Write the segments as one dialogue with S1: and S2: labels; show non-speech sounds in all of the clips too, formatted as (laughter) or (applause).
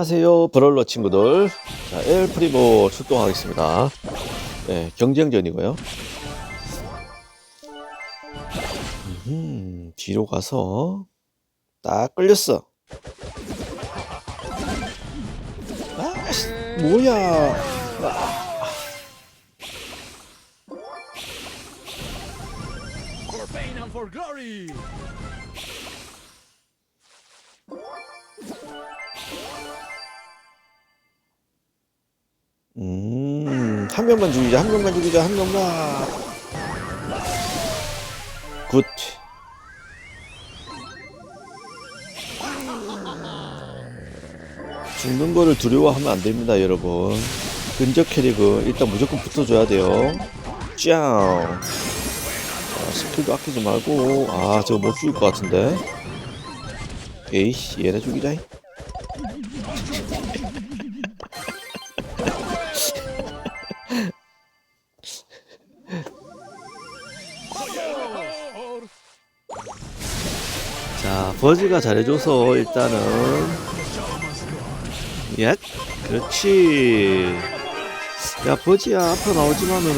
S1: 안녕하세요 브롤러 친구들. 자 엘프리모 출동하겠습니다. 네 경쟁전이고요. 음, 뒤로 가서 딱 끌렸어. 아 씨 뭐야.
S2: For
S1: 음 한 명만 죽이자 한 명만 죽이자 한 명만. 굿. 죽는 거를 두려워하면 안 됩니다 여러분. 근접 캐릭은 일단 무조건 붙어줘야 돼요. 짱. 자, 스킬도 아끼지 말고. 아 저거 못 죽일 것 같은데. 에이씨 얘네 죽이자 자 버즈가 잘해줘서 일단은. 예? 그렇지. 야 버지야 앞으로 나오지만은.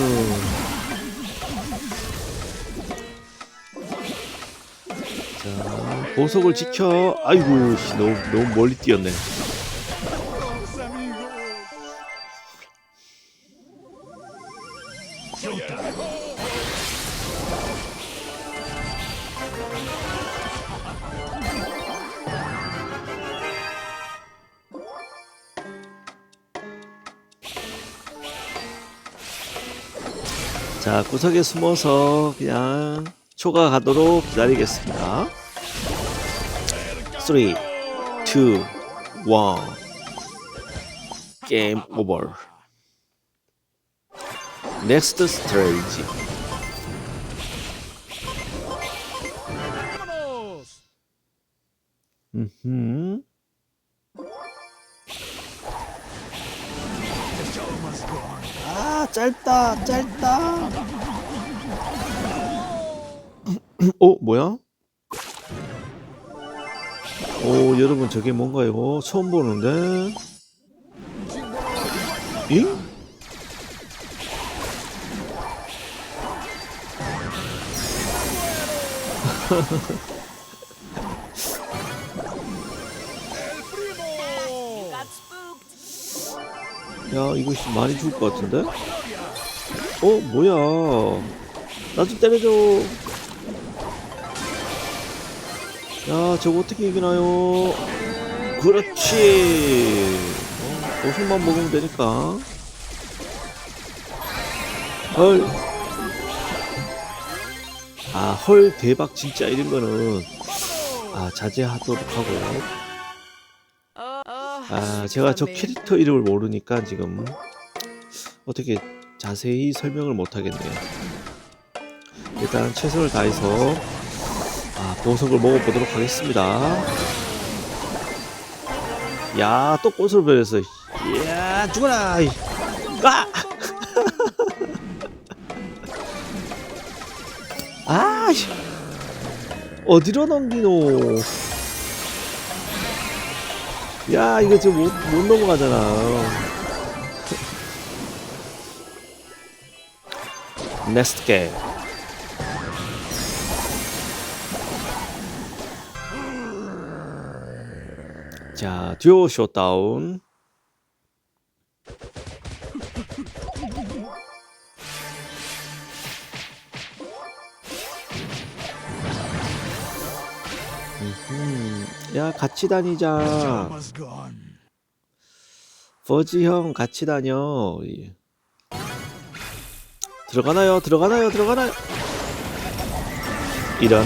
S1: 자 보석을 지켜. 아이고 씨, 너무 너무 멀리 뛰었네 자 구석에 숨어서 그냥 초가 가도록 기다리겠습니다 3 2 1 게임 오버 넥스트 스트레이지. 음
S2: on.
S1: 아 짧다 짧다 (clears throat) 어 뭐야? 오 여러분 저게 뭔가요? 처음 보는데 잉? (laughs) 야 이거 씨 많이 죽을 것 같은데? 어 뭐야? 나 좀 때려줘. 야 저거 어떻게 이기나요? 그렇지. 어, 보석만 먹으면 되니까. 헐. 아, 헐, 대박, 진짜 이런 거는, 아, 자제하도록 하고. 아, 제가 저 캐릭터 이름을 모르니까 지금, 어떻게 자세히 설명을 못 하겠네요. 일단 최선을 다해서, 아, 보석을 먹어보도록 하겠습니다. 야, 또 꽃으로 변했어. 이야, 죽어라! 이. 아! (laughs) 아, 씨. 어디로 넘기노? 야, 이거 지금 못, 못 넘어가잖아. 넥스트 게임. 자, 듀오 쇼다운. 음, 야, 같이 다니자. 버지 형 같이 다녀. 예. 들어가나요? 들어가나요? 들어가나요? 이런.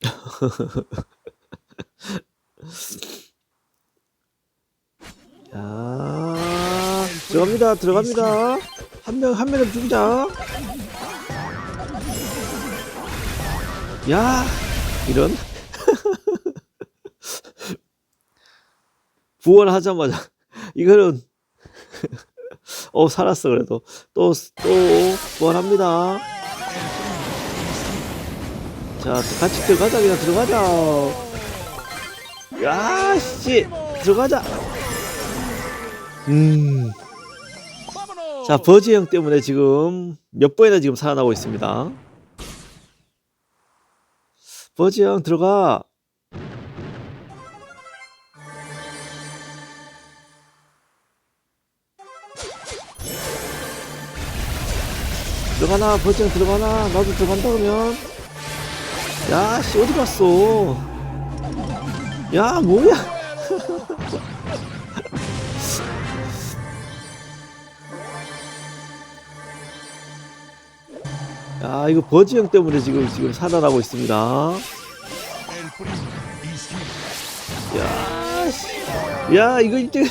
S1: (laughs) 야, 들어갑니다. 들어갑니다. 한 명, 한 명을 죽이자. 야, 이런. (laughs) 부활하자마자 이거는 (laughs) 어 살았어 그래도 또 또 부활합니다. 자 같이 들어가자 그냥 들어가자 야씨 들어가자 음자
S2: Vámonos.
S1: 버지 형 때문에 지금 몇 번이나 지금 살아나고 있습니다 버지 형 들어가. 들어가나? 버지 형 들어가나? 나도 들어간다 그러면. 야씨 어디 갔어? 야 뭐야 (laughs) 야 이거 버지 형 때문에 지금 지금 살아나고 있습니다. 야, 씨. 야 이거 이제